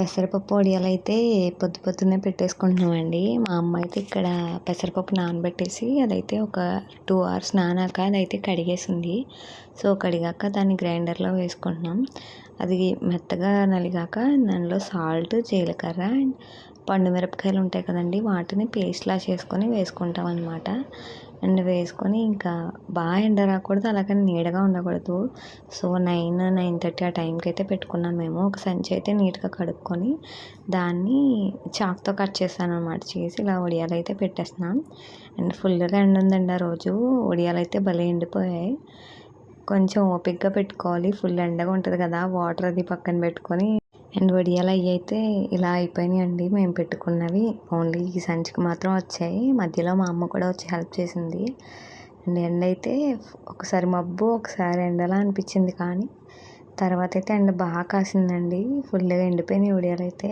పెసరపప్పు వడియాలు అయితే పొద్దు పొద్దున్నే పెట్టేసుకుంటున్నామండి. మా అమ్మ అయితే ఇక్కడ పెసరపప్పు నానబెట్టేసి అదైతే ఒక టూ అవర్స్ నానాక అదైతే కడిగేసింది. సో కడిగాక దాన్ని గ్రైండర్లో వేసుకుంటున్నాం. అది మెత్తగా నలిగాక దానిలో సాల్ట్ జీలకర్ర అండ్ పండు మిరపకాయలు ఉంటాయి కదండి వాటిని పేస్ట్లా చేసుకొని వేసుకుంటాం అనమాట అండ్ వేసుకొని ఇంకా బాగా ఎండ రాకూడదు అలాగని నీడగా ఉండకూడదు. సో నైన్ నైన్ థర్టీ ఆ టైంకి అయితే పెట్టుకున్నాం మేము. ఒక సంచి అయితే నీట్గా కడుక్కొని దాన్ని చాక్తో కట్ చేస్తాను అనమాట చేసి ఇలా వడియాలు అయితే పెట్టేస్తున్నాం. అండ్ ఫుల్గా ఎండ ఉందండి ఆ రోజు. వడియాలు అయితే భలే ఎండిపోయాయి. కొంచెం ఓపిక్గా పెట్టుకోవాలి. ఫుల్ ఎండగా ఉంటుంది కదా. వాటర్ అది పక్కన పెట్టుకొని అండ్ వడియాలు అవి అయితే ఇలా అయిపోయినాయి అండి మేము పెట్టుకున్నవి ఓన్లీ ఈ సంచికి మాత్రం వచ్చాయి. మధ్యలో మా అమ్మ కూడా వచ్చి హెల్ప్ చేసింది. అండ్ ఎండ అయితే ఒకసారి మబ్బు ఒకసారి ఎండలా అనిపించింది కానీ తర్వాత అయితే ఎండ బాగా కాసిందండి. ఫుల్గా ఎండిపోయినాయి వడియాలు అయితే.